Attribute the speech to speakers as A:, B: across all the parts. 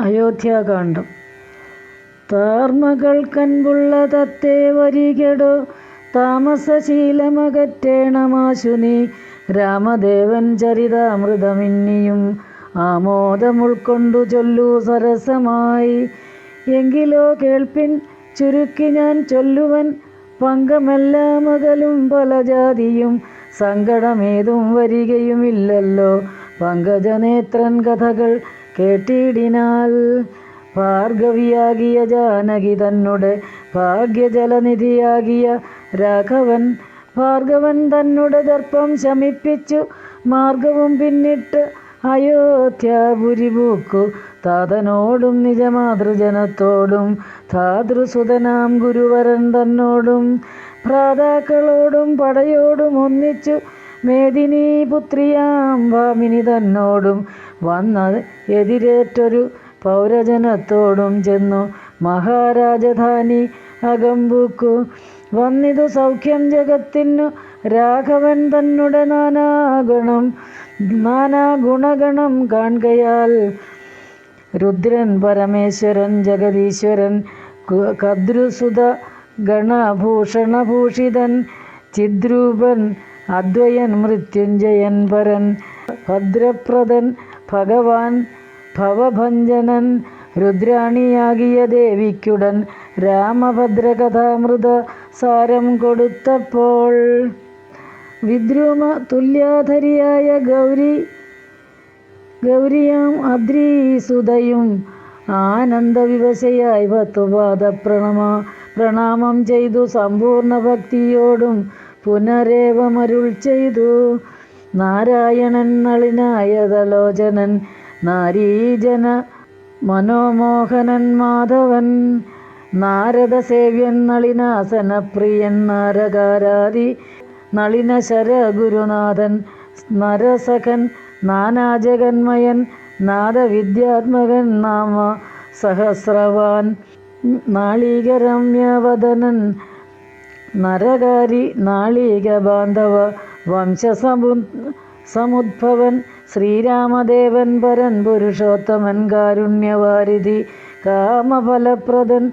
A: അയോധ്യാകാന്ഡം. താർമകൾക്കൻപുള്ള തത്തേ വരികടോ താമസശീലമകറ്റേണമാശുനി രാമദേവൻ ചരിതാമൃതമിന്നിയും ആമോദമുൾക്കൊണ്ടു ചൊല്ലു സരസമായി. എങ്കിലോ കേൾപ്പിൻ ചുരുക്കി ഞാൻ ചൊല്ലുവൻ പങ്കമെല്ലാം അകലും പല ജാതിയും സങ്കടമേതും വരികയുമില്ലല്ലോ. പങ്കജനേത്രൻ കഥകൾ കേട്ടിടിനാൽ ഭാർഗവിയാകിയ ജാനകി തന്നുടെ ഭാഗ്യജലനിധിയാകിയ രാഘവൻ ഭാർഗവൻ തന്നുടെ ദർപ്പം ശമിപ്പിച്ചു. മാർഗവും പിന്നിട്ട് അയോധ്യാപുരിപൂക്കു താതനോടും നിജമാതൃജനത്തോടും ധാതൃസുതനാം ഗുരുവരൻ തന്നോടും ഭ്രാതാക്കളോടും പടയോടും ഒന്നിച്ചു. മേദിനി പുത്രിയാം വാമിനി തന്നോടും വന്ന എതിരേറ്റൊരു പൗരജനത്തോടും ചെന്നു. മഹാരാജധാനി അകമ്പൂക്കു. വന്നിതു സൗഖ്യം ജഗത്തിനു. രാഘവൻ തന്നുടെ നാനാഗുണം. നാനാ ഗുണഗണം കാൺകയാൽ രുദ്രൻ പരമേശ്വരൻ ജഗദീശ്വരൻ കദ്രുസുത ഗണഭൂഷണഭൂഷിതൻ ചിദ്രൂപൻ അദ്വയൻ മൃത്യുഞ്ജയൻ പരൻ ഭദ്രപ്രദൻ ഭഗവാൻ ഭവഭഞ്ജനൻ രുദ്രാണിയാകിയ ദേവിക്കുടൻ രാമഭദ്രകഥാമൃത സാരം കൊടുത്തപ്പോൾ. വിദ്രൂമ തുല്യാധരിയായ ഗൗരി ഗൗരിയാം അദ്രീസുതയും ആനന്ദവിവശയായി ഭത്തുപാദ പ്രണമ പ്രണാമം ചെയ്തു സമ്പൂർണ ഭക്തിയോടും പുനരേവമരുൾ ചെയ്തു. നാരായണൻ നളിനായതലോചനൻ നാരീജന മനോമോഹനൻ മാധവൻ നാരദസേവ്യൻ നളിനാസനപ്രിയൻ നാരകാരാതി നളിനശര ഗുരുനാഥൻ നരസഖൻ നാനാജഗന്മയൻ നാദവിദ്യാത്മകൻ നാമ സഹസ്രവാൻ നാളീകരമ്യവദനൻ നരകാരി നാളിക ബാന്ധവ വംശസമു സമുദ്ഭവൻ ശ്രീരാമദേവൻ പരൻ പുരുഷോത്തമൻ കാരുണ്യവാരിധി കാമഫലപ്രദൻ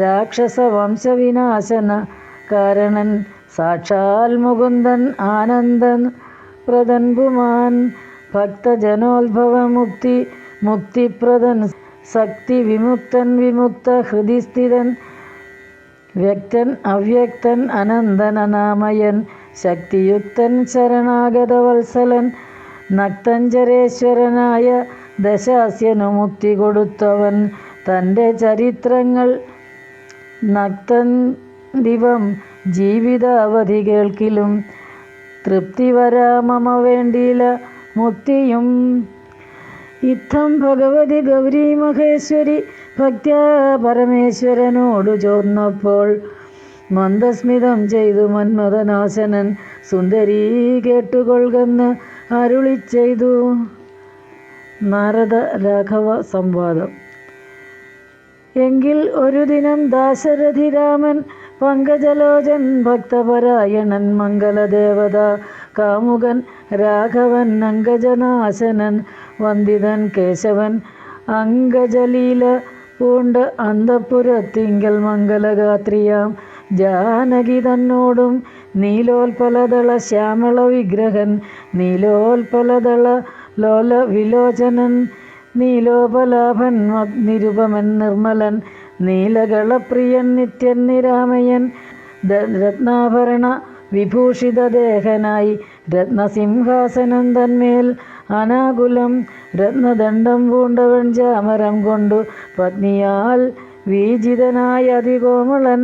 A: രാക്ഷസ വംശവിനാശന കാരണൻ സാക്ഷാൽ മുകുന്ദൻ ആനന്ദൻ പ്രദൻ പുമാൻ ഭക്തജനോത്ഭവ മുക്തി മുക്തിപ്രദൻ ശക്തി വിമുക്തൻ വിമുക്ത ഹൃദിസ്ഥിതൻ വ്യക്തൻ അവ്യക്തൻ അനന്തൻ അനാമയൻ ശരണാഗത വത്സലൻ നക്തഞ്ചരേശ്വരനായ ദശാസ്യനു മുക്തി കൊടുത്തവൻ. തന്റെ ചരിത്രങ്ങൾ നക്തൻ ദിവം ജീവിതാവധി കേൾക്കിലും തൃപ്തി വരാമമ വേണ്ടിയില്ല വേണ്ടിയില മുക്തിയും. ഇത്തം ഭഗവതി ഗൗരി മഹേശ്വരി ഭക്ത പരമേശ്വരനോട് ചോർന്നപ്പോൾ മന്ദസ്മിതം ചെയ്തു മന്മഥനാശനൻ സുന്ദരീ കേട്ടുകൊള്ളുന്ന അരുളി ചെയ്തു. നാരദ രാഘവ സംവാദം എങ്കിൽ ഒരു ദിനം ദാശരഥി രാമൻ പങ്കജലോചൻ ഭക്തപരായണൻ മംഗളദേവത കാമുകൻ രാഘവൻ അങ്കജനാശനൻ വന്ദിതൻ കേശവൻ അങ്കജലീല പൂണ്ട് അന്തപുരത്തിങ്കൽ മംഗലഗാത്രിയാം ജാനകി തന്നോടും നീലോൽപലദള ശ്യാമള വിഗ്രഹൻ നീലോൽപലദള ലോല വിലോചനൻ നീലോപലാഭൻ നിരുപമൻ നിർമ്മലൻ നീലകളപ്രിയൻ നിത്യൻ നിരാമയൻ രത്നാഭരണ വിഭൂഷിതദേഹനായി രത്നസിംഹാസനം തന്മേൽ അനാകുലം രത്നദണ്ഡം പൂണ്ടവൻ ജാമരം കൊണ്ടു പത്നിയാൽ വീജിതനായ അതികോമളൻ.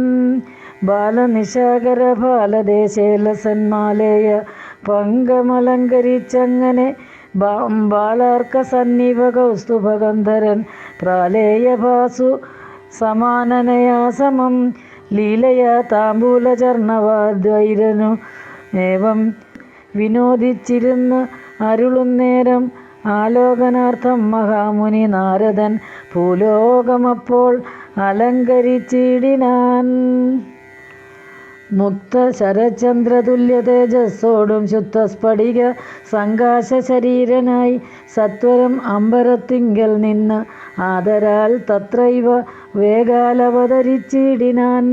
A: ബാലനിശാകര ബാലദേശേലസന്മാലേയ പങ്കമലങ്കരിച്ചങ്ങനെ ബാ- ബാലാർക്ക സന്നിഭ കൗസ്തുഭഗന്ധരൻ പ്രാലേയഭാസു സമാനനയാ സമം ലീലയാ താമ്പൂലചർണവാദ്വൈരനു ഏവം വിനോദിച്ചിരുന്ന് അരുളുന്നേരം ആലോകനാർത്ഥം മഹാമുനി നാരദൻ ഭൂലോകമപ്പോൾ അലങ്കരിച്ചിടിനാൻ. മുക്ത ശരചന്ദ്രതുല്യ തേജസ്സോടും ശുദ്ധസ്ഫടിക സങ്കാശ ശരീരനായി സത്വരം അമ്പരത്തിങ്കൽ നിന്ന് ആദരാൽ തത്രൈവ വേഗാലവതരിച്ചിടിനാൻ.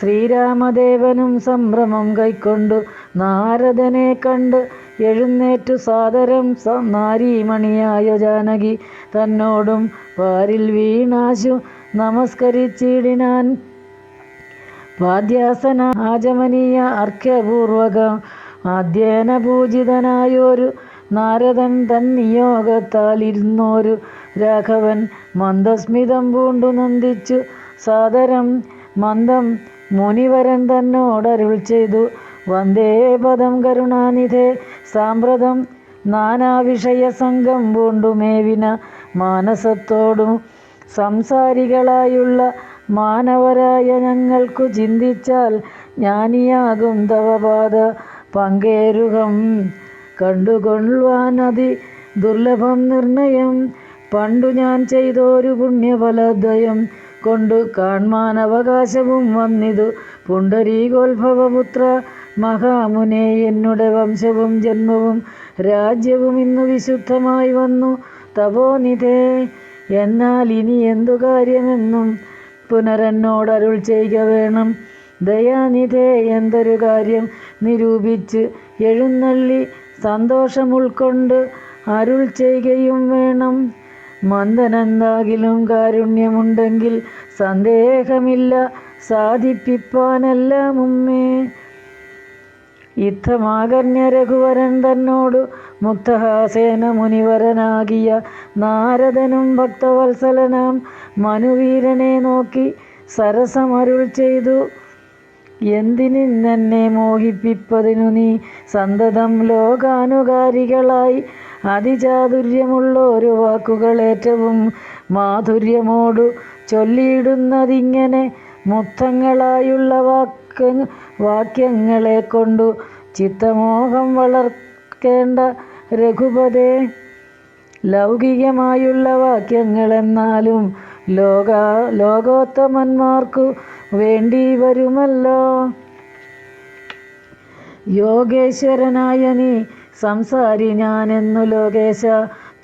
A: ശ്രീരാമദേവനും സംഭ്രമം കൈക്കൊണ്ടു നാരദനെ കണ്ട് എഴുന്നേറ്റു സാദരം നാരീമണിയായ ജാനകി തന്നോടും പാരിൽ വീണാശു നമസ്കരിച്ചിടിനാൻ. വാദ്യാസന ആചമനീയ അർഘ്യപൂർവകം അധ്യയന പൂജിതനായൊരു നാരദൻ തൻ നിയോഗത്താൽ ഇരുന്നോരു രാഘവൻ മന്ദസ്മിതം പൂണ്ടു നന്ദിച്ചു. സാദരം മന്ദം മുനിവരൻ തന്നോടരുൾ ചെയ്തു. വന്ദേ പദം കരുണാനിധേ സാമ്പ്രതം നാനാവിഷയ സംഘം പൂണ്ടുമേവിന മാനസത്തോടും സംസാരികളായുള്ള മാനവരായ ഞങ്ങൾക്കു ചിന്തിച്ചാൽ ജ്ഞാനിയാകും തവപാത പങ്കേരുകം. കണ്ടുകൊള്ളുവാൻ അതി ദുർലഭം നിർണയം. പണ്ടു ഞാൻ ചെയ്തൊരു പുണ്യഫലദ്വയം കൊണ്ടു കാൺമാൻ അവകാശവും വന്നിതു. പുണ്ടരീകോത്ഭവപുത്ര മഹാമുനെ എന്നുടെ വംശവും ജന്മവും രാജ്യവും ഇന്നു വിശുദ്ധമായി വന്നു. തപോനിധേ എന്നാൽ ഇനി എന്തു കാര്യമെന്നും പുനരെന്നോടരുൾ ചെയ്യുക വേണം. ദയാനിധേ എന്തൊരു കാര്യം? നിരൂപിച്ച് എഴുന്നള്ളി സന്തോഷം ഉൾക്കൊണ്ട് അരുൾ ചെയ്യുകയും വേണം. മന്ദനെന്താകിലും കാരുണ്യമുണ്ടെങ്കിൽ സന്ദേഹമില്ല സാധിപ്പിപ്പാനെല്ലാം ഉമ്മേ. യുദ്ധമാകർണ്യ രഘുവരൻ തന്നോടു മുക്തഹാസേന മുനിവരനാകിയ നാരദനും ഭക്തവത്സലനാം മനുവീരനെ നോക്കി സരസമരുൾ ചെയ്തു. എന്തിനിന്നെന്നെ മോഹിപ്പിപ്പതിനു നീ സന്തതം ലോകാനുകാരികളായി? അതിചാതുര്യമുള്ളൊരു വാക്കുകൾ ഏറ്റവും മാധുര്യമോടു ചൊല്ലിയിടുന്നതിങ്ങനെ മുക്തങ്ങളായുള്ള വാക്ക വാക്യങ്ങളെ കൊണ്ടു ചിത്തമോഹം വളർക്കേണ്ട രഘുപതേ ലൗകികമായുള്ള വാക്യങ്ങളെന്നാലും ലോക ലോകോത്തമന്മാർക്കു വേണ്ടി വരുമല്ലോ. യോഗേശ്വരനായ നീ സംസാരി ഞാനെന്നു ലോകേശ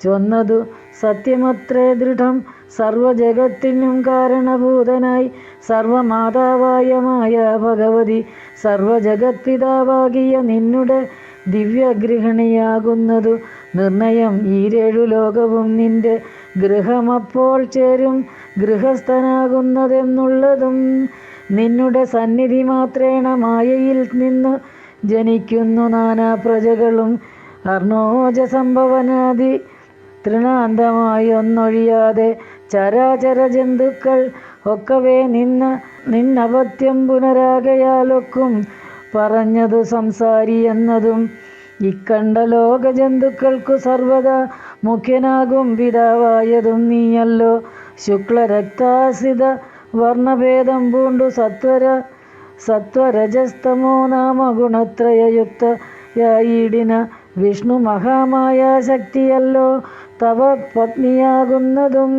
A: ചൊന്നതു സത്യമത്രേ ദൃഢം. സർവജഗത്തിനും കാരണഭൂതനായി സർവമാതാവായ മായ ഭഗവതി സർവജഗത്പിതാവാകിയ നിന്നുടെ ദിവ്യഗൃഹിണിയാകുന്നതു നിർണയം. ഈരേഴു ലോകവും നിന്റെ ഗൃഹമപ്പോൾ ചേരും. ഗൃഹസ്ഥനാകുന്നതെന്നുള്ളതും നിന്നുടെ സന്നിധി മാത്രേണ മായയിൽ നിന്ന് ജനിക്കുന്നു നാനാ പ്രജകളും. അർണോജ സംഭവനാദി തൃണാന്തമായി ഒന്നൊഴിയാതെ ചരാചര ജന്തുക്കൾ ഒക്കവേ നിന്ന നിന്നവത്യം പുനരാകയാലൊക്കും. പറഞ്ഞതു സംസാരി എന്നതും ഇക്കണ്ട ലോക ജന്തുക്കൾക്കു സർവദാ മുഖ്യനാകും പിതാവായതും നീയല്ലോ. ശുക്ലരക്താസിത വർണഭേദം പൂണ്ടു സത്വര സത്വരജസ്തമോ നാമ ഗുണത്രയയുക്തയായിടിന വിഷ്ണു മഹാമായ ശക്തിയല്ലോ തവ പത്നിയാകുന്നതും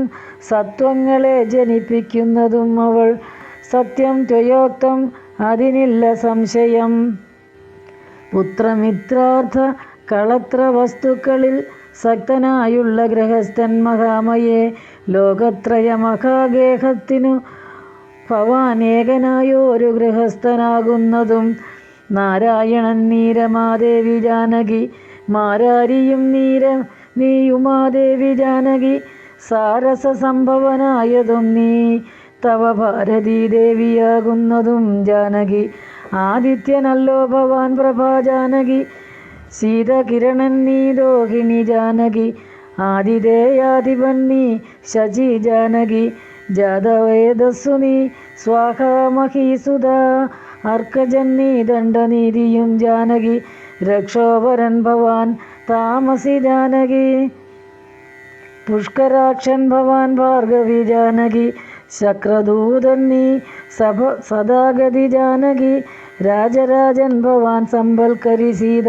A: സത്വങ്ങളെ ജനിപ്പിക്കുന്നതും അവൾ. സത്യം ത്വയോക്തം അതിനില്ല സംശയം. പുത്രമിത്രാർത്ഥ കളത്ര വസ്തുക്കളിൽ സക്തനായുള്ള ഗൃഹസ്ഥൻ മഹാമയെ ലോകത്രയ മഹാഗേഹത്തിനു ഭവാൻ ഒരു ഗൃഹസ്ഥനാകുന്നതും നാരായണൻ നീരമാദേവി ജാനകി മാരാരിയും നീര നീയുമാദേവി ജാനകി സാരസ സംഭവനായതും നീ തവ ഭാരതീ ദേവിയാകുന്നതും ജാനകി. ആദിത്യനല്ലോ ഭവാൻ പ്രഭാ ജാനകി. സീതകിരണൻ നീ രോഹിണി ജാനകി. ആദിദേയാധിപൻ നീ ശചി ജാനകി. ജാതവേദസ്സു നീ സ്വാഹാമഹീസുത അർക്കജൻ നീ ദണ്ഡനീതിയും ജാനകി. രക്ഷോപരൻ ഭവാൻ താമസി ജാനകി. പുഷ്കരാക്ഷൻ ഭവാൻ ഭാർഗവി ജാനകി. ശക്രദൂതൻ നീ സഭ സദാഗതി ജാനകി. രാജരാജൻ ഭവാൻ സമ്പൽക്കരി സീത.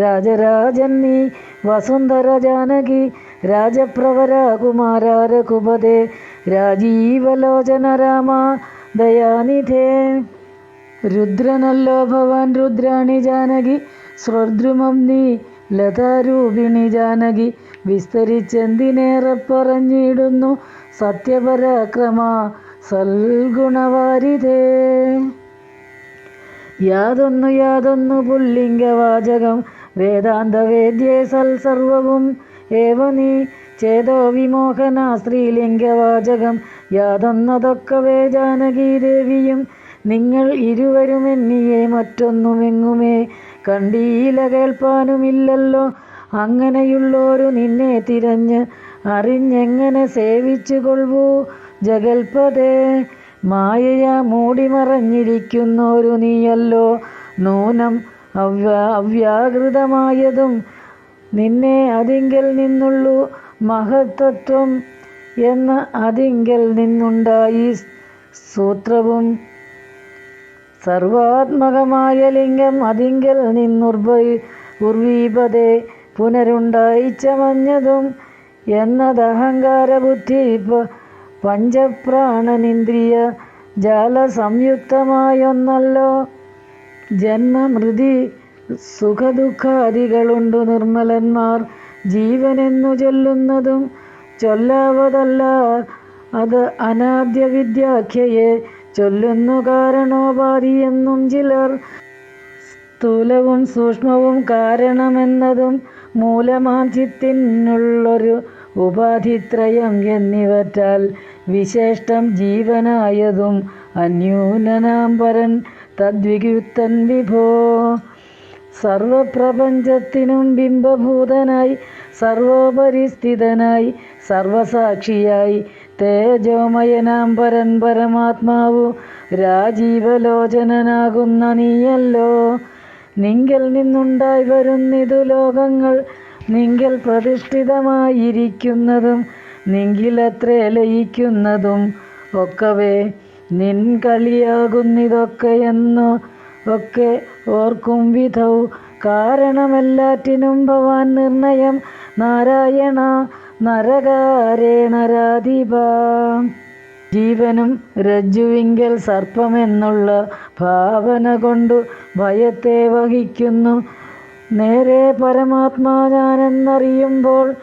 A: രാജരാജൻ നീ വസുന്ധര ജാനകി. രാജപ്രവര രാജീവലോചന രാമ ദയാനിധേ. രുദ്രനല്ലോ ഭവാൻ രുദ്രാണി ജാനകി. സ്വദ്രുമം നീ ലതാരൂപിണി ജാനകി. വിസ്തരിച്ചെന്തിനേറെ പറഞ്ഞിടുന്നു? സത്യപരാക്രമ സൽഗുണവാരിതേ. യാതൊന്നു യാതൊന്നു പുല്ലിംഗവാചകം വേദാന്തവേദ്യേ സൽ സർവവും ഏവ നീ ചേതോ വിമോഹന സ്ത്രീലിംഗവാചകം. യാതൊന്നതൊക്കവേ ജാനകീദേവിയും നിങ്ങൾ ഇരുവരും എന്നിയെ മറ്റൊന്നുമെങ്ങുമേ കണ്ടീല കേൾപ്പാനുമില്ലല്ലോ അങ്ങനെയുള്ളോരു നിന്നെ തിരഞ്ഞ് അറിഞ്ഞെങ്ങനെ സേവിച്ചു കൊള്ളൂ ജഗൽപതേ മായയ മൂടിമറഞ്ഞിരിക്കുന്നോരു നീയല്ലോ. നൂനം അവ്യാ അവ്യാകൃതമായതും നിന്നെ അതിങ്കൽ നിന്നുള്ളു. മഹത്തത്വം എന്ന അതിങ്കൽ നിന്നുണ്ടായി സൂത്രവും. സർവാത്മകമായ ലിംഗം അതിങ്കൽ നിന്നുർവൈ ഉർവീപതേ പുനരുണ്ടായിച്ചമഞ്ഞതും എന്നതഹങ്കാരബുദ്ധി ബുദ്ധി പഞ്ചപ്രാണനിന്ദ്രിയ ജാല സംയുക്തമായൊന്നല്ലോ ജന്മമൃതി സുഖദുഃഖാദികളുണ്ടു നിർമ്മലന്മാർ. ജീവനെന്നു ചൊല്ലുന്നതും ചൊല്ലാവതല്ല. അത് അനാദ്യ വിദ്യാഖ്യയെ ചൊല്ലുന്നു കാരണോപാധിയെന്നും ചിലർ. സ്ഥൂലവും സൂക്ഷ്മവും കാരണമെന്നതും മൂലമാഞ്ചിത്തിനുള്ളൊരു ഉപാധിത്രയം എന്നിവറ്റാൽ വിശേഷ്ടം ജീവനായതും അന്യൂനനാം പരൻ തദ്വികുത്തൻ വിഭോ. സർവപ്രപഞ്ചത്തിനും ബിംബഭൂതനായി സർവോപരിസ്ഥിതനായി സർവസാക്ഷിയായി തേജോമയനാം പരൻ പരമാത്മാവു രാജീവലോചനനാകുന്ന നീയല്ലോ. നിങ്കൽ നിന്നുണ്ടായി വരുന്നിതു ലോകങ്ങൾ നിങ്കൽ പ്രതിഷ്ഠിതമായിരിക്കുന്നതും നിങ്കിലത്രേ ലയിക്കുന്നതും ഒക്കവേ. നിൻ കളിയാകുന്നിതൊക്കെയെന്നു ഒക്കെ ഓർക്കും വിധൗ. കാരണമെല്ലാറ്റിനും ഭവാൻ നിർണയം. നാരായണ നരകാരേ നരാധിപ. ജീവനും രജ്ജുവിങ്കൽ സർപ്പമെന്നുള്ള ഭാവന കൊണ്ടു ഭയത്തെ വഹിക്കുന്നു. നേരെ പരമാത്മാ ഞാനെന്നറിയുമ്പോൾ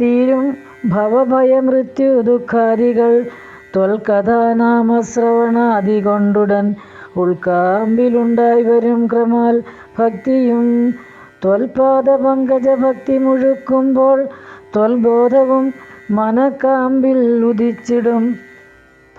A: തീരും ഭവഭയമൃത്യു ദുഃഖാദികൾ. ത്വൽകഥാനാമശ്രവണാദി കൊണ്ടുടൻ ഉൾക്കാമ്പിലുണ്ടായി വരും ക്രമാൽ ഭക്തിയും ത്വൽപാദ പങ്കജ ഭക്തി മുഴുക്കുമ്പോൾ ത്വൽബോധവും മനക്കാമ്പിൽ ഉദിച്ചിടും.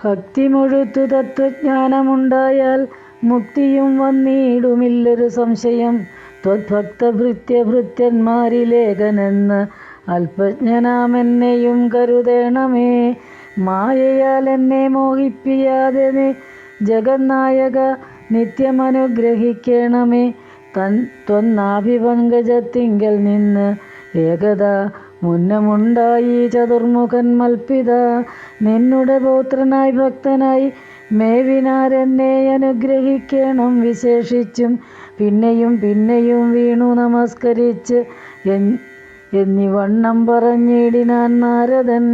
A: ഭക്തി മുഴുത്തു തത്വജ്ഞാനമുണ്ടായാൽ മുക്തിയും വന്നിടുമില്ലൊരു സംശയം. ത്വത്ഭക്തഭൃത്യഭൃത്യന്മാരിലേഖനെന്ന് അല്പജ്ഞനാമെന്നെയും കരുതേണമേ. മായയാൽ എന്നെ മോഹിപ്പിയാതെ ജഗന്നായക നിത്യമനുഗ്രഹിക്കണമേ. തൻ ത്വന്നാഭിപങ്കജത്തിങ്കൽ നിന്ന് ഏകത മുന്നമുണ്ടായി ചതുർമുഖൻ മൽപ്പിത നിന്നുടെ പൗത്രനായി ഭക്തനായി മേവിനാരെന്നെ അനുഗ്രഹിക്കണം വിശേഷിച്ചും പിന്നെയും പിന്നെയും വീണു നമസ്കരിച്ച്. എന്നിവണ്ണം പറഞ്ഞിടിനാൻ നാരദൻ.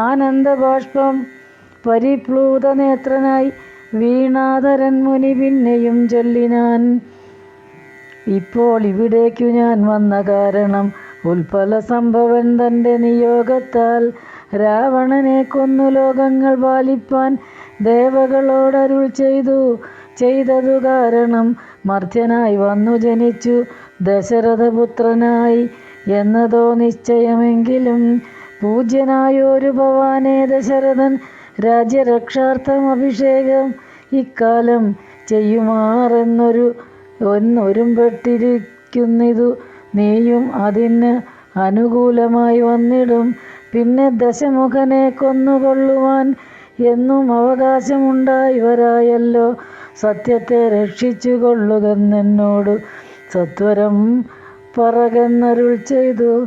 A: ആനന്ദബാഷ്പം പരിപ്ലൂത നേത്രനായി വീണാധരൻ മുനി പിന്നെയും ചൊല്ലിനാൻ ഇപ്പോൾ ഇവിടേക്കു ഞാൻ വന്ന കാരണം ഉൽപ്പല സംഭവൻ തന്റെ നിയോഗത്താൽ രാവണനെ കൊന്നു ലോകങ്ങൾ പാലിപ്പാൻ ദേവകളോടരുൾ ചെയ്തു ചെയ്തതു കാരണം മർത്യനായി വന്നു ജനിച്ചു ദശരഥപുത്രനായി എന്നതോ നിശ്ചയമെങ്കിലും പൂജ്യനായൊരു ഭവാനേ ദശരഥൻ രാജ്യരക്ഷാർത്ഥം അഭിഷേകം ഇക്കാലം ചെയ്യുമാറെന്നൊരു ഒന്നൊരുമ്പെട്ടിരിക്കുന്നിതു നീയും അതിന് അനുകൂലമായി വന്നിടും. പിന്നെ ദശമുഖനെ കൊന്നുകൊള്ളുവാൻ എന്നും അവകാശമുണ്ടായി വരായല്ലോ. സത്യത്തെ രക്ഷിച്ചു കൊള്ളുകെന്നെന്നോട് സത്വരം പറകെന്നരുൾ ചെയ്തു.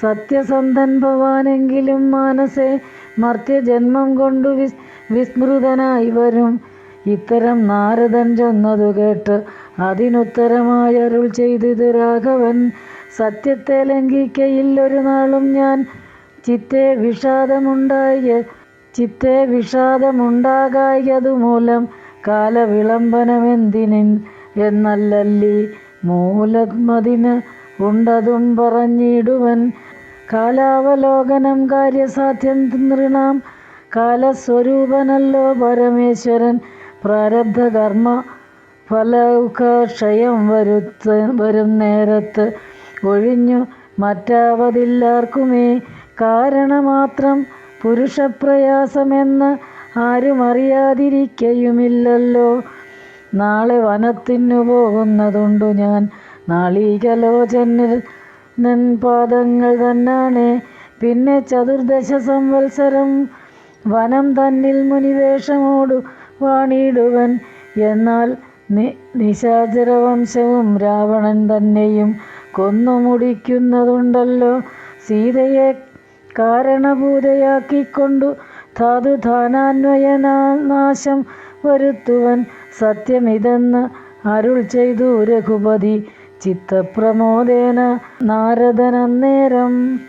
A: സത്യസന്ധൻ ഭവാനെങ്കിലും മാനസെ മർത്യജന്മം കൊണ്ടു വിസ് വിസ്മൃതനായി വരും. ഇത്തരം നാരദൻ ചെന്നതു കേട്ട് അതിനുത്തരമായി അരുൾ ചെയ്തു രാഘവൻ. സത്യത്തെ ലംഘിക്കയില്ലൊരു നാളും ഞാൻ ചിത്തെ വിഷാദമുണ്ടായ ചിത്തെ വിഷാദമുണ്ടാകായതു മൂലം കാലവിളംബനമെന്തിനിൻ എന്നല്ലല്ലി. മൂലമതിന് ഉണ്ടതും പറഞ്ഞിടുവൻ. കാലാവലോകനം കാര്യസാധ്യം നൃണാം കാലസ്വരൂപനല്ലോ പരമേശ്വരൻ. പ്രാരബ്ധ കർമ്മ ഫലക്ഷയം വരുത്ത വരും നേരത്ത് ഒഴിഞ്ഞു മറ്റാവതില്ലാർക്കുമേ. കാരണമാത്രം പുരുഷപ്രയാസമെന്ന് ആരും അറിയാതിരിക്കയുമില്ലല്ലോ. നാളെ വനത്തിനു പോകുന്നതുണ്ടു ഞാൻ. നാളീകലോചനൻ പാദങ്ങൾ തന്നാണ്. പിന്നെ ചതുർദശ സംവത്സരം വനം തന്നിൽ മുനിവേഷമോടു വാണിടുവൻ. എന്നാൽ നി നിശാചരവംശവും രാവണൻ തന്നെയും കൊന്നു മുടിക്കുന്നതുണ്ടല്ലോ സീതയെ കാരണഭൂതയാക്കിക്കൊണ്ടു ധാതുധാനാന്വയനാശം വരുത്തുവൻ സത്യമിതെന്ന് അരുൾ ചെയ്തു രഘുപതി. ചിത്തപ്രമോദേന നാരദനന്നേരം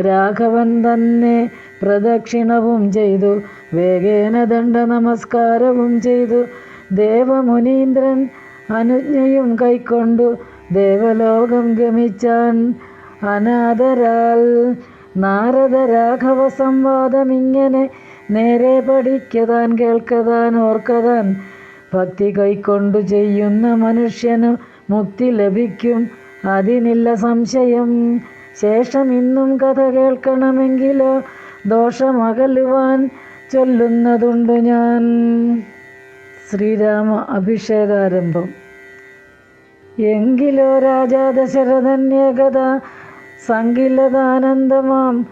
A: രാഘവൻ തന്നെ പ്രദക്ഷിണവും ചെയ്തു. വേഗേന ദണ്ഡ നമസ്കാരവും ചെയ്തു. ദേവമുനീന്ദ്രൻ അനുജ്ഞയും കൈക്കൊണ്ടു. ദേവലോകം ഗമിച്ചാൻ അനാദരാൽ നാരദ രാഘവ സംവാദമിങ്ങനെ നേരെ പഠിക്കതാൻ കേൾക്കതാൻ ഓർക്കതാൻ ഭക്തി കൈക്കൊണ്ടു ചെയ്യുന്ന മനുഷ്യനു മുക്തി ലഭിക്കും. അതിനില്ല സംശയം. ശേഷം ഇന്നും കഥ കേൾക്കണമെങ്കിലോ ദോഷമകലുവാൻ ചൊല്ലുന്നതുണ്ട് ഞാൻ. ശ്രീരാമ അഭിഷേകാരംഭം. എങ്കിലോ രാജാ ദശരഥൻ ഏകത സങ്കിലതാനന്ദമാം.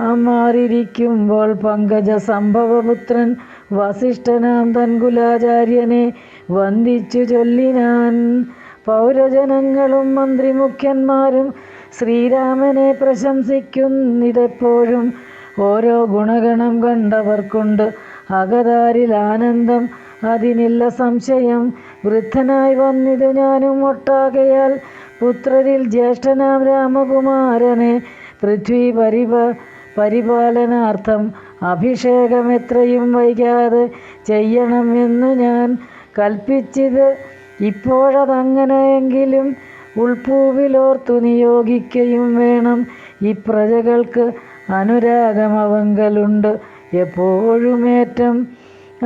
A: അമാറിയിരിക്കുമ്പോൾ പങ്കജ സംഭവപുത്രൻ വസിഷ്ഠനാം തൻകുലാചാര്യനെ വന്ദിച്ചു ചൊല്ലിനാൻ. പൗരജനങ്ങളും മന്ത്രിമുഖ്യന്മാരും ശ്രീരാമനെ പ്രശംസിക്കുന്നിതെപ്പോഴും ഓരോ ഗുണഗണം കണ്ടവർക്കുണ്ട്. അകതാരിൽ ആനന്ദം അതിനില്ല സംശയം വൃദ്ധനായി വന്നിതു ഞാനും ഒട്ടാകയാൽ പുത്രരിൽ ജ്യേഷ്ഠനാം രാമകുമാരനെ പൃഥ്വി പരിപ പരിപാലനാർത്ഥം അഭിഷേകം എത്രയും വൈകാതെ ചെയ്യണം എന്നു ഞാൻ കൽപ്പിച്ചത് ഇപ്പോഴതങ്ങനെയെങ്കിലും ഉൾപൂവിലോർത്തു നിയോഗിക്കുകയും വേണം. ഈ പ്രജകൾക്ക് അനുരാഗമവങ്കലുണ്ട്. എപ്പോഴുമേറ്റം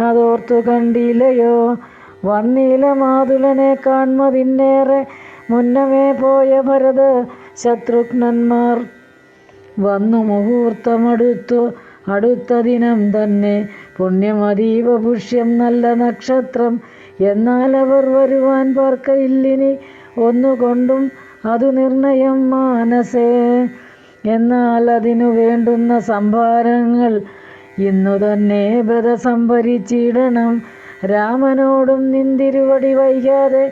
A: അതോർത്തു കണ്ടില്ലയോ? വന്നീല മാതുലനെ കാൺമതിന്നേറെ മുന്നമേ പോയ ഭരത് ശത്രുഘ്നന്മാർ വന്നു മുഹൂർത്തമടുത്തു. അടുത്ത ദിനം തന്നെ പുണ്യമതീവ പുഷ്യം നല്ല നക്ഷത്രം. എന്നാൽ അവർ വരുവാൻ പാർക്കയില്ലിനി ഒന്നുകൊണ്ടും അതു നിർണയം മാനസേ. എന്നാൽ അതിനു വേണ്ടുന്ന സംഭാരങ്ങൾ ഇന്നു തന്നെ ബത സംഭരിച്ചിടണം രാമനോടും നിന്തിരുവടി വൈകാതെ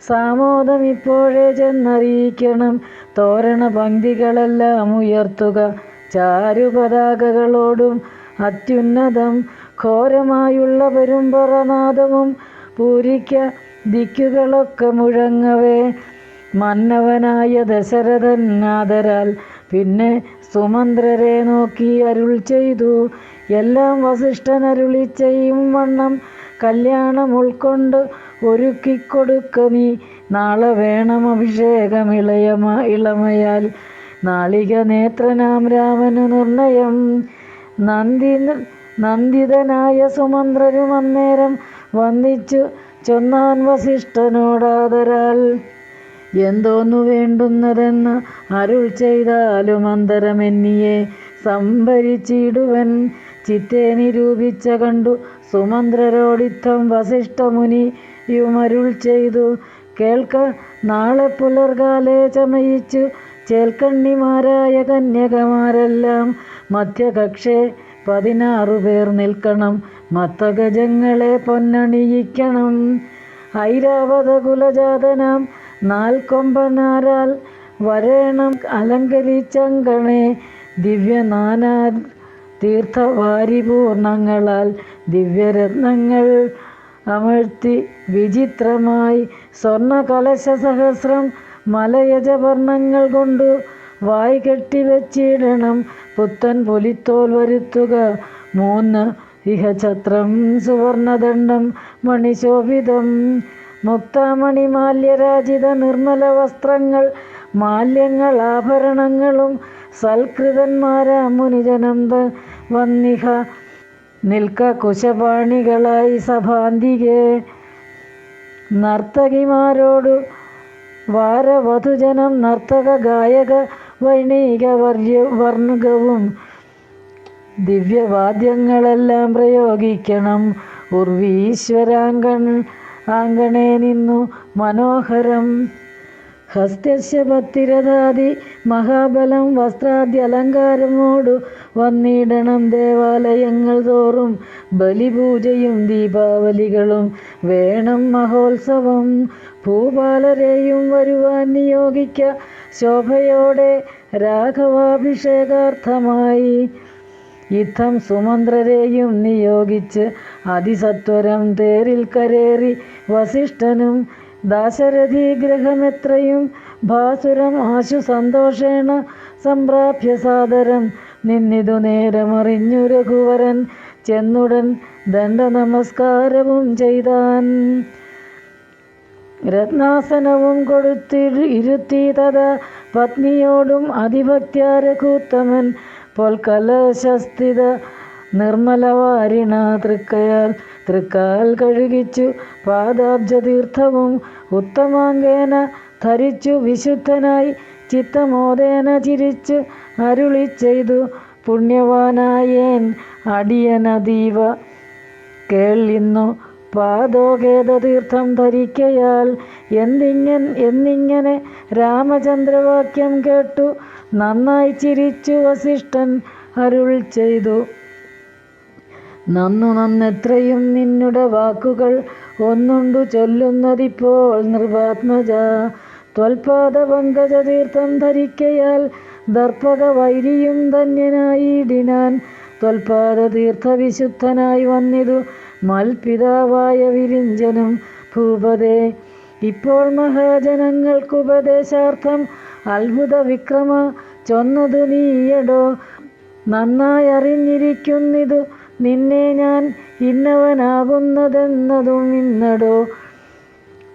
A: സാമോദം ഇപ്പോഴേ ചെന്നറിയിക്കണം. തോരണ പങ്ക്തികളെല്ലാം ഉയർത്തുക. ചാരുപതാകകളോടും അത്യുന്നതം. ഘോരമായുള്ള പെരുമ്പറനാദവും പൂരിക്ക ദിക്കുകളൊക്കെ മുഴങ്ങവേ. മന്നവനായ ദശരഥൻ ആദരാൽ പിന്നെ സുമന്ത്രരെ നോക്കി അരുൾ ചെയ്തു. എല്ലാം വസിഷ്ഠനരുളി ചെയ്യും വണ്ണം കല്യാണം ഉൾക്കൊണ്ട് ഒരുക്കിക്കൊടുക്ക നീ. നാളെ വേണം അഭിഷേകം ഇളയമ ഇളമയാൽ. നാളിക നേത്രനാം രാമനു നിർണയം. നന്ദി നന്ദിതനായ സുമന്ത്രരും അന്നേരം വന്ദിച്ചു ചൊന്നാൻ വസിഷ്ഠനോടാതരാൽ എന്തോന്നു വേണ്ടുന്നതെന്ന് അരുൾ ചെയ്താലും അന്തരമെന്നിയെ സംഭരിച്ചിടുവൻ. ചിത്തെ നിരൂപിച്ച കണ്ടു സുമന്ത്രരോടിത്തം വസിഷ്ഠമുനിയുമരുൾ ചെയ്തു. കേൾക്ക നാളെ പുലർകാലെ ചമയിച്ചു. ചേൽക്കണ്ണിമാരായ കന്യകമാരെല്ലാം മധ്യകക്ഷേ പതിനാറു പേർ നിൽക്കണം. മത്തഗജങ്ങളെ പൊന്നണിയിക്കണം. ഐരാവത കുലജാതനാം നാൽക്കൊമ്പനാരാൽ വരേണം അലങ്കരിച്ചങ്കണേ. ദിവ്യനാനാ തീർത്ഥവാരിപൂർണങ്ങളാൽ ദിവ്യരത്നങ്ങൾ അമഴ്ത്തി വിചിത്രമായി സ്വർണകലശ സഹസ്രം മലയജവർണങ്ങൾ കൊണ്ടു വായി കെട്ടിവെച്ചിടണം പുത്തൻ പുലിത്തോൽ വരുത്തുക. മൂന്ന് ഇഹഛത്രം സുവർണദണ്ഡം മണിശോഭിതം മുക്താമണി മാല്യരാജിത നിർമ്മല വസ്ത്രങ്ങൾ മാല്യങ്ങൾ ആഭരണങ്ങളും സൽകൃതന്മാരാ മുനിജനം വന്നിഹ നിൽക്ക കുശപാണികളായി സഭാന്തികെ. നർത്തകിമാരോടു വാരവധുജനം നർത്തക ഗായക വൈണിക വർയ വർണകവും. ദിവ്യവാദ്യങ്ങളെല്ലാം പ്രയോഗിക്കണം. ഉർവീശ്വരാങ്കൺ ആങ്കണേ നിന്നു മനോഹരം. ഭക്തിരഥാതി മഹാബലം വസ്ത്രാദ്യ അലങ്കാരമോടു വന്നിടണം ദേവാലയങ്ങൾ തോറും. ബലിപൂജയും ദീപാവലികളും വേണം മഹോത്സവം. ഭൂപാലരെയും വരുവാൻ നിയോഗിക്ക ശോഭയോടെ രാഘവാഭിഷേകാർത്ഥമായി. യുദ്ധം സുമന്ത്രരെയും നിയോഗിച്ച് അതിസത്വരം തേരിൽ കരേറി വസിഷ്ഠനും ദാശരഥി ഗ്രഹമെത്രയും ഭാസുരം ആശു സന്തോഷേണ സംപ്രാപ്യ സാദരം. നിന്നിതു നേരമറിഞ്ഞു രഘുവരൻ ചെന്നുടൻ ദണ്ഡ നമസ്കാരവും ചെയ്താൻ. രത്നാസനവും കൊടുത്തി ഇരുത്തി തഥ പത്നിയോടും അതിഭക്ത്യാ രഘുത്തമൻ നിർമ്മലവാരിണ തൃക്കയാൽ തൃക്കാൽ കഴുകിച്ചു പാദാബ്ജതീർത്ഥവും ഉത്തമാങ്കേന ധരിച്ചു വിശുദ്ധനായി ചിത്തമോദേന ചിരിച്ച് അരുളി ചെയ്തു പുണ്യവാനായേൻ അടിയനതീവ കേളിന്നു പാദോകേതീർത്ഥം ധരിക്കയാൽ എന്തിങ്ങൻ എന്നിങ്ങനെ രാമചന്ദ്രവാക്യം കേട്ടു നന്നായി ചിരിച്ചു വസിഷ്ഠൻ അരുൾ ചെയ്തു. നന്നു നന്നെത്രയും നിന്നുടെ വാക്കുകൾ ഒന്നുണ്ടു ചൊല്ലുന്നതിപ്പോൾ നിർവാത്മജ. ത്വൽപാദ പങ്കജതീർത്ഥം ധരിക്കയാൽ ദർപ്പക വൈരിയും ധന്യനായിടിനാൻ തീർത്ഥവിശുദ്ധനായി വന്നിതു മൽപിതാവായ വിരിഞ്ചനും ഭൂപതേ. ഇപ്പോൾ മഹാജനങ്ങൾക്കുപദേശാർത്ഥം അത്ഭുത വിക്രമ ചൊന്നതു നീയടോ. നന്നായി അറിഞ്ഞിരിക്കുന്നിതു നിന്നെ ഞാൻ ഇന്നവനാകുന്നതെന്നതും ഇന്നടോ.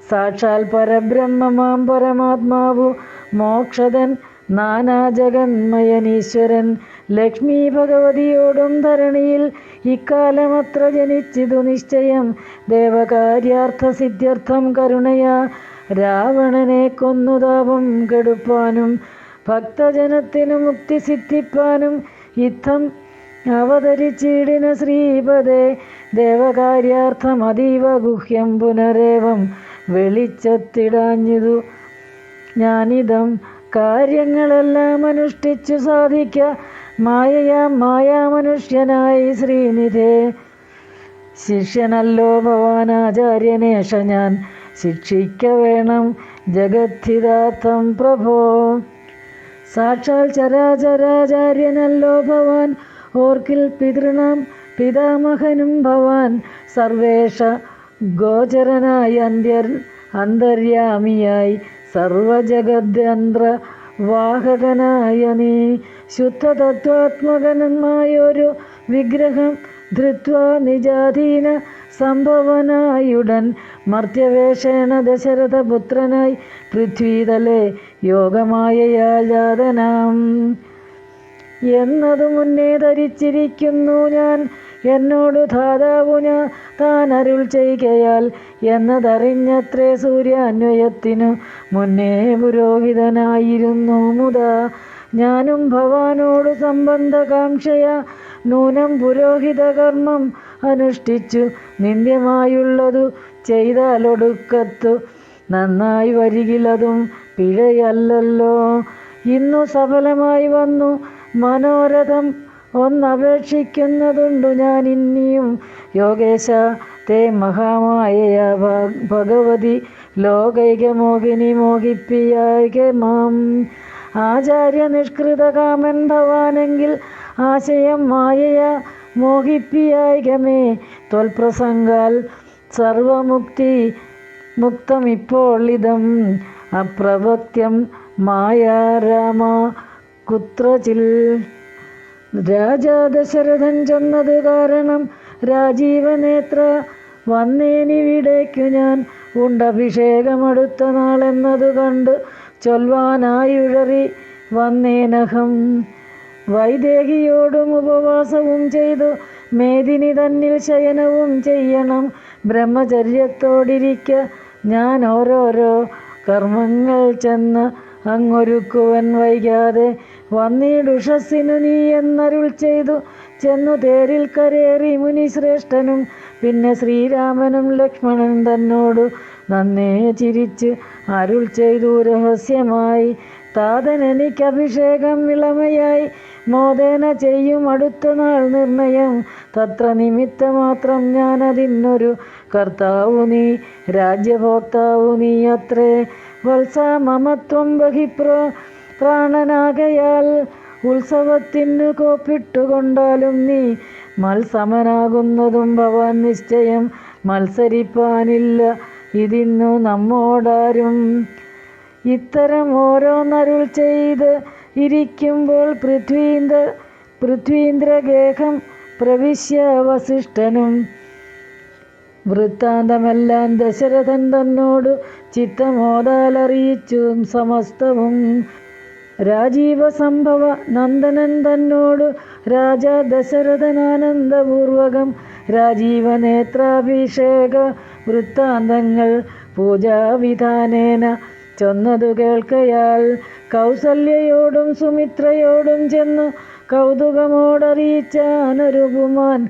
A: സാക്ഷാൽ പരബ്രഹ്മമാം പരമാത്മാവു മോക്ഷതൻ നാനാജഗന്മയനീശ്വരൻ. ലക്ഷ്മി ഭഗവതിയോടും ധരണിയിൽ ഇക്കാലമത്ര ജനിച്ചിതു നിശ്ചയം. ദേവകാര്യാർത്ഥ സിദ്ധ്യർത്ഥം കരുണയാ. രാവണനെ കൊന്നു താപം കെടുപ്പാനും ഭക്തജനത്തിനു മുക്തി സിദ്ധിപ്പാനും യുദ്ധം അവതരിച്ചിടിന ശ്രീപദേ ദേവകാര്യാർത്ഥം അതീവ ഗുഹ്യം പുനരേവം വെളിച്ചത്തിടാഞ്ഞിതു. ഞാനിതം കാര്യങ്ങളെല്ലാം അനുഷ്ഠിച്ചു സാധിക്ക. മായയാ മായാമനുഷ്യനായി ശ്രീനിധേ. ശിഷ്യനല്ലോ ഭവാനാചാര്യനേഷ ഞാൻ. ശിക്ഷിക്ക വേണം ജഗദ്ധിതാർത്ഥം പ്രഭോ. സാക്ഷാൽ ചരാചരാചാര്യനല്ലോ ഭവാൻ ഓർക്കിൽ പിതൃണാം പിതാമഹനും ഭവാൻ സർവേഷ ഗോചരനായി അന്ത്യർ അന്തര്യാമിയായി സർവജഗദ്യന്ത്ര വാഹകനായ നീ ശുദ്ധതത്വാത്മകനുമായൊരു വിഗ്രഹം ധൃത്വ നിജാധീന സംഭവനായുടൻ മർത്യവേഷേണ ദശരഥപുത്രനായി പൃഥ്വീതലെ യോഗമായ ജാതനാം. എന്നതു മുന്നേ ധരിച്ചിരിക്കുന്നു ഞാൻ. എന്നോട് ധാതാവു ഞാൻ താൻ അരുൾ ചെയ്യുകയാൽ എന്നതറിഞ്ഞത്രേ സൂര്യാന്വയത്തിനു മുന്നേ പുരോഹിതനായിരുന്നു മുത. ഞാനും ഭവാനോട് സംബന്ധകാംക്ഷയ നൂനം പുരോഹിതകർമ്മം അനുഷ്ഠിച്ചു. നിന്ദ്യമായുള്ളതു ചെയ്താലൊടുക്കത്തു. നന്നായി വരികിലതും പിഴയല്ലല്ലോ. ഇന്നു സഫലമായി വന്നു. മനോരഥം ഒന്നപേക്ഷിക്കുന്നതുണ്ടു ഞാൻ ഇനിയും. യോഗേശ തേ മഹാമായ ഭഗവതി ലോകൈകമോഹിനി മോഹിപ്പിയായിക മാം. ആചാര്യ നിഷ്കൃതകാമൻ ഭവാനെങ്കിൽ ആശയം മായയ മോഹിപ്പിയായികമേ ത്വൽപ്രസംഗാൽ സർവമുക്തി മുക്തമിപ്പോൾ ഇതം അപ്രവക്ത്യം മായാരാമ കുത്രചിൽ രാജാ ദശരഥൻ ചെന്നത് കാരണം രാജീവനേത്ര വന്നേനിവിടേക്കു ഞാൻ ഉണ്ടഭിഷേകമടുത്ത നാളെന്നത് കണ്ട് ചൊൽവാനായുഴറി വന്നേനഹം. വൈദേഹിയോടും ഉപവാസവും ചെയ്തു മേദിനി തന്നിൽ ശയനവും ചെയ്യണം. ബ്രഹ്മചര്യത്തോടിരിക്ക ഞാൻ ഓരോരോ കർമ്മങ്ങൾ ചെന്ന് അങ്ങൊരുക്കുവൻ വൈകാതെ വന്നിടുഷസ്സിനു നീ എന്നരുൾ ചെയ്തു. ചെന്നു തേരിൽ കരേറി മുനിശ്രേഷ്ഠനും പിന്നെ ശ്രീരാമനും ലക്ഷ്മണൻ തന്നോടു നന്നേ ചിരിച്ച് അരുൾ ചെയ്തു. രഹസ്യമായി താതൻ എനിക്ക് അഭിഷേകം വിളമയായി. മോദേന ചെയ്യും അടുത്ത നാൾ നിർണയം. തത്ര നിമിത്തമാത്രം ഞാനതിനൊരു കർത്താവു നീ രാജ്യഭോക്താവു നീ അത്രേ. വത്സ മമത്വം ബഹിപ്രോ പ്രാണനാകയാൽ ഉത്സവത്തിനു കോപ്പിട്ടുകൊണ്ടാലും നീ മത്സമനാകുന്നതും ഭവാൻ നിശ്ചയം മത്സരിപ്പാനില്ല. ഇതിന്നു നമ്മോടാരും ഇത്തരം ഓരോന്നരുൾ ചെയ്ത് ഇരിക്കുമ്പോൾ പൃഥ്വീന്ദ്ര പൃഥ്വീന്ദ്രഗേഹം പ്രവിശ്യ വസിഷ്ഠനും. വൃത്താന്തമെല്ലാം ദശരഥൻ തന്നോട് ചിത്തമോദാലറിയിച്ചു സമസ്തവും രാജീവ സംഭവ നന്ദനൻ തന്നോട് രാജ ദശരഥനാനന്ദപൂർവകം രാജീവ നേത്രാഭിഷേക വൃത്താന്തങ്ങൾ പൂജാവിധാനേന ചൊന്നതു കേൾക്കയാൽ കൗസല്യയോടും സുമിത്രയോടും ചെന്നു കൗതുകമോടറിയിച്ചാനൊരുപുമാൻ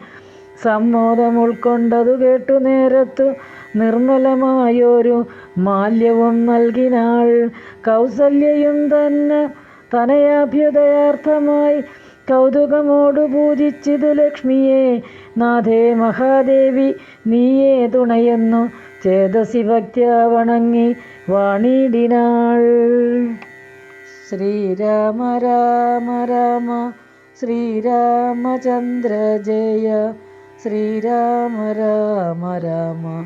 A: സമ്മോദം ഉൾക്കൊണ്ടതു കേട്ടു നേരത്തു നിർമ്മലമായൊരു മാല്യവും നൽകിനാൾ. കൗസല്യയും തന്നെ തനയാഭ്യുദയാർത്ഥമായി കൗതുകമോടു പൂജിച്ചിതു ലക്ഷ്മിയെ. നാഥേ മഹാദേവി നീയേ തുണയെന്നു ചേതസി ഭക്ത്യ വണങ്ങി വാണിടിനാൾ. ശ്രീരാമ രാമ രാമ ശ്രീരാമചന്ദ്ര ജയ. ശ്രീരാമ രാമ രാമ.